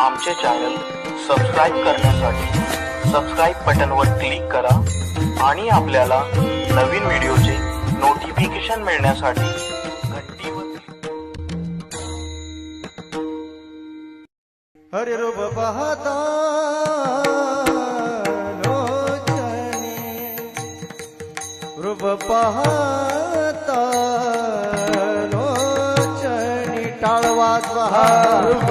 आमचे channel subscribe करण्यासाठी subscribe बटनवर क्लिक करा आणि आपल्याला नवीन व्हिडिओचे नोटिफिकेशन मिळण्यासाठी घंटीवर हरे रूप पाहता लोचने। रूप पाहता लोचनी टाळवा रूप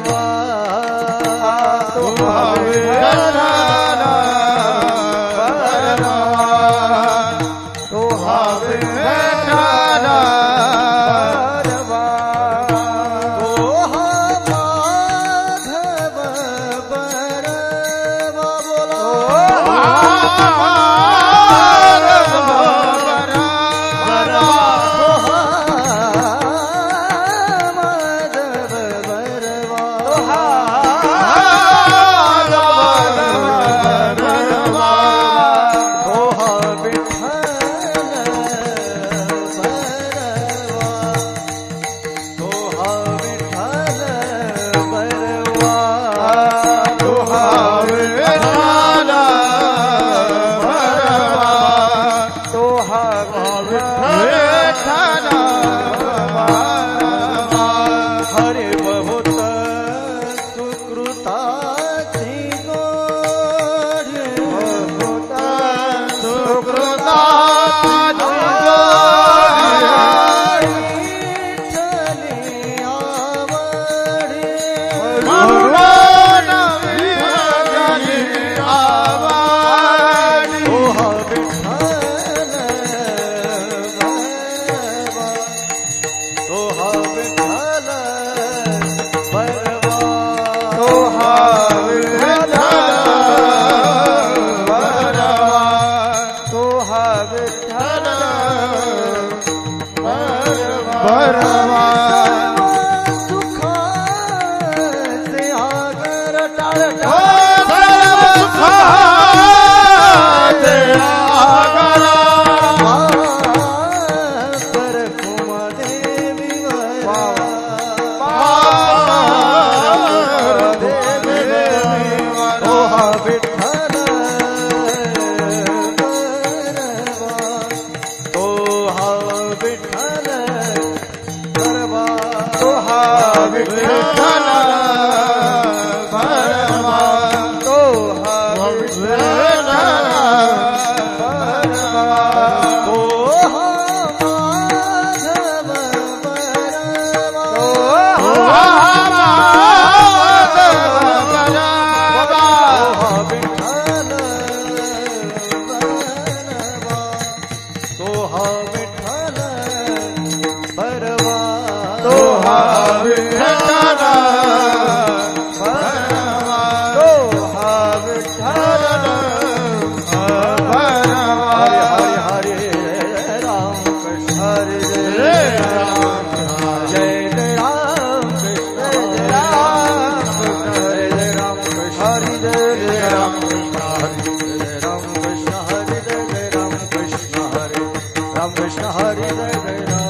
भरवा सुखाचे आगर टाळ पर कुमदेवी ओहा विठ्ठल ओहा Hare Hare you.